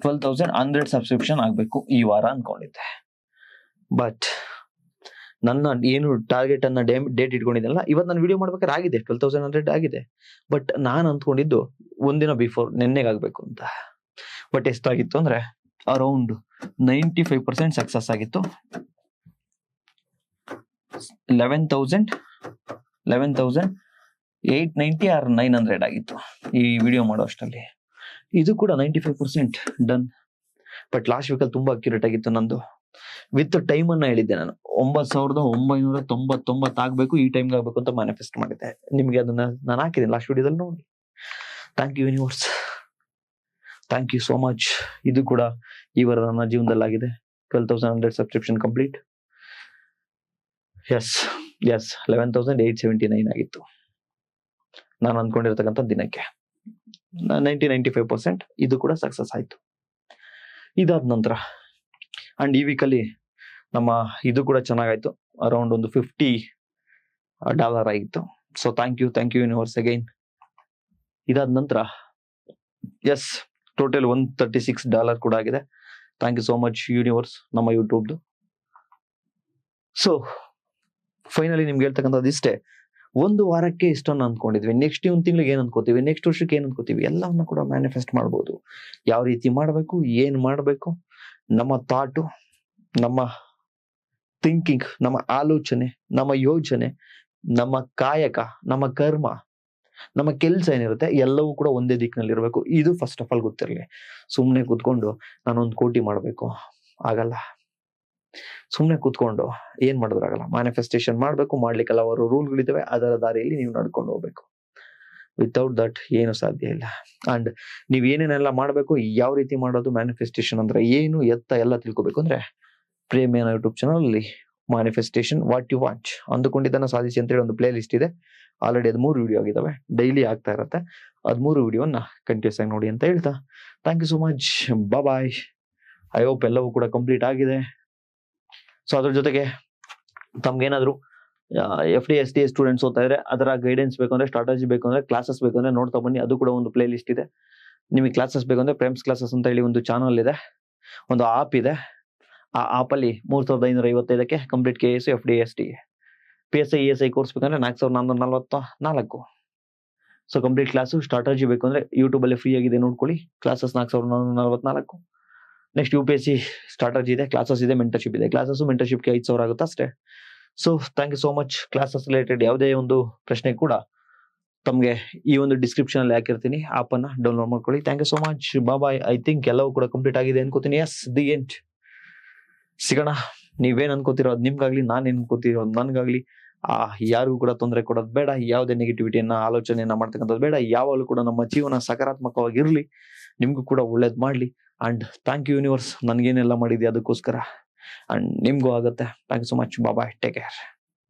ಟ್ವೆಲ್ ತೌಸಂಡ್ ಹಂಡ್ರೆಡ್ ಸಬ್ಸ್ಕ್ರಿಪ್ಷನ್ ಆಗಬೇಕು ಈ ವಾರ ಅನ್ಕೊಂಡಿದ್ದೆ. ಬಟ್ ನನ್ನ ಏನು ಟಾರ್ಗೆಟ್ ಅನ್ನ ಡೇಟ್ ಇಟ್ಕೊಂಡಿದ್ದಲ್ಲ ಇವತ್ತು ನಾನು ವಿಡಿಯೋ ಮಾಡ್ಬೇಕಾದ್ರೆ ಆಗಿದೆ ಟ್ವೆಲ್ ತೌಸಂಡ್ ಹಂಡ್ರೆಡ್ ಆಗಿದೆ. ಬಟ್ ನಾನು ಅಂದ್ಕೊಂಡಿದ್ದು ಒಂದಿನ ಬಿಫೋರ್ ನೆನ್ನೆಗಾಗಬೇಕು ಅಂತ. ಬಟ್ ಎಷ್ಟಾಗಿತ್ತು ಅಂದ್ರೆ around ninety five percent success ಆಗಿತ್ತು. Eleven thousand eleven thousand eight ninety or nine hundred ಆಗಿತ್ತು ಈ ವಿಡಿಯೋ ಮಾಡೋ ಅಷ್ಟರಲ್ಲಿ ಇದು ಕೂಡ ninety five percent done but last ವೀಕಲ್ಲಿ ತುಂಬಾ ಅಕ್ಯುರೇಟ್ ಆಗಿತ್ತು ನಂದು. ವಿತ್ ಟೈಮ್ ಅನ್ನ ಹೇಳಿದ್ದೆ ನಾನು. ಒಂಬತ್ ಸಾವಿರದ ಒಂಬೈನೂರ ತೊಂಬತ್ತೊಂಬತ್ತು ಆಗ್ಬೇಕು, ಈ ಟೈಮ್ಗೆ ಆಗ್ಬೇಕು ಅಂತ ಮ್ಯಾನಿಫೆಸ್ಟ್ ಮಾಡಿದ್ದೆ. ನಿಮಗೆ ಅದನ್ನ ನಾನು ಹಾಕಿದ್ದೀನಿ ಲಾಸ್ಟ್ ವಿಡಿಯೋದಲ್ಲಿ ನೋಡಿ. Thank you universe thank you so much ಇದು ಕೂಡ ಈ ನನ್ನ ಜೀವನದಲ್ಲಿ ಆಗಿದೆ. Twelve thousand hundred subscription complete yes yes eleven thousand eight seventy nine ಆಗಿತ್ತು. ನಾನು ಅಂದ್ಕೊಂಡಿರ್ತಕ್ಕಂಥ ದಿನಕ್ಕೆ. ನೈಂಟಿ ನೈಂಟಿ ಫೈವ್ ಪರ್ಸೆಂಟ್ ಇದು ಕೂಡ ಸಕ್ಸಸ್ ಆಯ್ತು. ಇದಾದ ನಂತರ ಅಂಡ್ ಈ ವೀಕಲ್ಲಿ ನಮ್ಮ ಇದು ಕೂಡ ಚೆನ್ನಾಗಾಯ್ತು. ಅರೌಂಡ್ ಒಂದು ಫಿಫ್ಟಿ ಡಾಲರ್ ಆಗಿತ್ತು. So thank you thank you universe again ಇದಾದ ನಂತರ yes total one thirty six dollar ಕೂಡ ಆಗಿದೆ. Thank you so much universe ನಮ್ಮ ಯೂಟ್ಯೂಬ್ದು ಸೊ ಫೈನಲಿ ನಿಮ್ಗೆ ಹೇಳ್ತಕ್ಕಂಥದ್ದು ಇಷ್ಟೇ. ಒಂದು ವಾರಕ್ಕೆ ಇಷ್ಟನ್ನು ಅಂದ್ಕೊಂಡಿದ್ವಿ ನೆಕ್ಸ್ಟ್ ಒಂದು ತಿಂಗಳಿಗೆ ಏನು ಅನ್ಕೋತೀವಿ? ನೆಕ್ಸ್ಟ್ ವರ್ಷಕ್ಕೆ ಏನು ಅನ್ಕೋತೀವಿ? ಎಲ್ಲವನ್ನ ಕೂಡ ಮ್ಯಾನಿಫೆಸ್ಟ್ ಮಾಡ್ಬೋದು. ಯಾವ ರೀತಿ ಮಾಡಬೇಕು? ಏನು ಮಾಡಬೇಕು? ನಮ್ಮ ಥಾಟು ನಮ್ಮ ಥಿಂಕಿಂಗ್ ನಮ್ಮ ಆಲೋಚನೆ, ನಮ್ಮ ಯೋಚನೆ, ನಮ್ಮ ಕಾಯಕ, ನಮ್ಮ ಕರ್ಮ, ನಮ್ಮ ಕೆಲಸ ಏನಿರುತ್ತೆ, ಎಲ್ಲವೂ ಕೂಡ ಒಂದೇ ದಿಕ್ಕಿನಲ್ಲಿ ಇರಬೇಕು. ಇದು ಫಸ್ಟ್ ಆಫ್ ಆಲ್ ಗೊತ್ತಿರಲಿ. ಸುಮ್ಮನೆ ಕೂತ್ಕೊಂಡು ನಾನೊಂದು ಕೋಟಿ ಮಾಡಬೇಕು. ಆಗಲ್ಲ. ಸುಮ್ಮನೆ ಕೂತ್ಕೊಂಡು ಏನ್ ಮಾಡೋದ್ರಾಗಲ್ಲ ಮ್ಯಾನಿಫೆಸ್ಟೇಷನ್ ಮಾಡಬೇಕು ಮಾಡ್ಲಿಕ್ಕೆ ಹಲವಾರು ರೂಲ್ಗಳಿದ್ದಾವೆ ಅದರ ದಾರಿಯಲ್ಲಿ ನೀವು ನಡ್ಕೊಂಡು ಹೋಗ್ಬೇಕು. ವಿತೌಟ್ ದಟ್ ಏನು ಸಾಧ್ಯ ಇಲ್ಲ. ಅಂಡ್ ನೀವ್ ಏನೇನೆಲ್ಲ ಮಾಡಬೇಕು, ಯಾವ ರೀತಿ ಮಾಡೋದು ಮ್ಯಾನಿಫೆಸ್ಟೇಷನ್ ಅಂದ್ರೆ ಏನು, ಎತ್ತ ಎಲ್ಲ ತಿಳ್ಕೊಬೇಕು ಅಂದ್ರೆ ಪ್ರೇಮಿಯನ ಯೂಟ್ಯೂಬ್ ಚಾನಲ್ ಅಲ್ಲಿ ಮ್ಯಾನಿಫೆಸ್ಟೇಷನ್ ವಾಟ್ ಯು ವಾಚ್ ಅಂದುಕೊಂಡಿದ್ದನ್ನ ಸಾಧಿಸಿ ಅಂತ ಹೇಳಿ ಒಂದು ಪ್ಲೇ ಲಿಸ್ಟ್ ಇದೆ. ಆಲ್ರೆಡಿ ಅದು ಮೂರು ವಿಡಿಯೋ ಆಗಿದಾವೆ ಡೈಲಿ ಆಗ್ತಾ ಇರುತ್ತೆ. ಹದಿಮೂರು ವಿಡಿಯೋನ ಕಂಟಿನ್ಯೂಸ್ ಆಗಿ ನೋಡಿ ಅಂತ ಹೇಳ್ತಾ. Thank you so much bye I hope ಎಲ್ಲವೂ ಕೂಡ ಕಂಪ್ಲೀಟ್ ಆಗಿದೆ. ಸೊ ಅದ್ರ ಜೊತೆಗೆ ತಮ್ಗೇನಾದ್ರು F D S D students ಓದ್ತಾ ಇದ್ರೆ ಅದರ ಗೈಡೆನ್ಸ್ ಬೇಕು ಅಂದ್ರೆ ಸ್ಟ್ರಾಟಜಿ ಬೇಕು ಅಂದ್ರೆ ಕ್ಲಾಸಸ್ ಬೇಕು ಅಂದ್ರೆ ನೋಡ್ತಾ ಬನ್ನಿ. ಅದು ಕೂಡ ಒಂದು ಪ್ಲೇ ಲಿಸ್ಟ್ ಇದೆ. ನಿಮಗೆ ಕ್ಲಾಸಸ್ ಬೇಕು ಅಂದ್ರೆ ಪ್ರೇಮ್ಸ್ ಕ್ಲಾಸಸ್ ಅಂತ ಹೇಳಿ ಒಂದು ಚಾನಲ್ ಇದೆ. ಒಂದು ಆಪ್ ಇದೆ. ಆ ಆಪ್ ಅಲ್ಲಿ ಮೂರ್ ಸಾವಿರದ ಐನೂರ ಐವತ್ತೈದಕ್ಕೆ complete K S F D S T P S I E S I course ಬೇಕಂದ್ರೆ ನಾಲ್ಕು ಸಾವಿರದ ನಾನ್ನೂರ ನಲ್ವತ್ತ ನಾಲ್ಕು. ಸೊ ಕಂಪ್ಲೀಟ್ ಕ್ಲಾಸು ಸ್ಟ್ರಾಟಜಿ ಬೇಕು ಅಂದ್ರೆ ಯೂಟ್ಯೂಬ್ ಅಲ್ಲಿ ಫ್ರೀ ಆಗಿದೆ ನೋಡ್ಕೊಳ್ಳಿ. ಕ್ಲಾಸಸ್ ನಾಲ್ಕು ಸಾವಿರದ ನಾನ್ನೂರ ನಲ್ವತ್ನಾಲ್ಕು next U P S C ಇದೆ ಕ್ಲಾಸಸ್ ಇದೆ ಮೆಂಟರ್ಶಿಪ್ ಇದೆ. ಕ್ಲಾಸಸ್ ಮೆಂಟರ್ಶಿಪ್ಗೆ ಐದು ಸಾವಿರ ಆಗುತ್ತೆ ಅಷ್ಟೇ. So thank you so much classes related ಯಾವುದೇ ಒಂದು ಪ್ರಶ್ನೆ ಕೂಡ ತಮಗೆ ಈ ಒಂದು ಡಿಸ್ಕ್ರಿಪ್ಷನ್ ಅಲ್ಲಿ ಹಾಕಿರ್ತೀನಿ. ಆಪ್ ಅನ್ನ ಡೌನ್ಲೋಡ್ ಮಾಡ್ಕೊಳ್ಳಿ. Thank you so much bye I think ಎಲ್ಲವೂ ಕೂಡ ಕಂಪ್ಲೀಟ್ ಆಗಿದೆ ಅನ್ಕೋತೀನಿ. ಎಸ್ ದಿ ಎಂಟ್ ಸಿಗೋಣ. ನೀವೇನ್ ಅನ್ಕೋತಿರೋ ಅದು ನಿಮ್ಗಾಗ್ಲಿ, ನಾನು ಏನ್ ಅನ್ಕೋತಿರೋ ಅದು ನನ್ಗಾಗ್ಲಿ. ಆ, ಯಾರಿಗೂ ಕೂಡ ತೊಂದರೆ ಕೊಡೋದು ಬೇಡ. ಯಾವುದೇ ನೆಗೆಟಿವಿಟಿಯನ್ನ ಆಲೋಚನೆಯನ್ನ ಮಾಡ್ತಕ್ಕಂಥದ್ದು ಬೇಡ. ಯಾವಾಗಲೂ ಕೂಡ ನಮ್ಮ ಜೀವನ ಸಕಾರಾತ್ಮಕವಾಗಿರಲಿ. ನಿಮ್ಗೂ ಕೂಡ ಒಳ್ಳೇದು ಮಾಡ್ಲಿ. ಅಂಡ್ ಥ್ಯಾಂಕ್ ಯು ಯೂನಿವರ್ಸ್ ನನಗೇನೆಲ್ಲ ಮಾಡಿದ್ಯಾ? ಅದಕ್ಕೋಸ್ಕರ. ಅಂಡ್ ನಿಮಗೂ ಆಗುತ್ತೆ. Thank you so much bye bye take care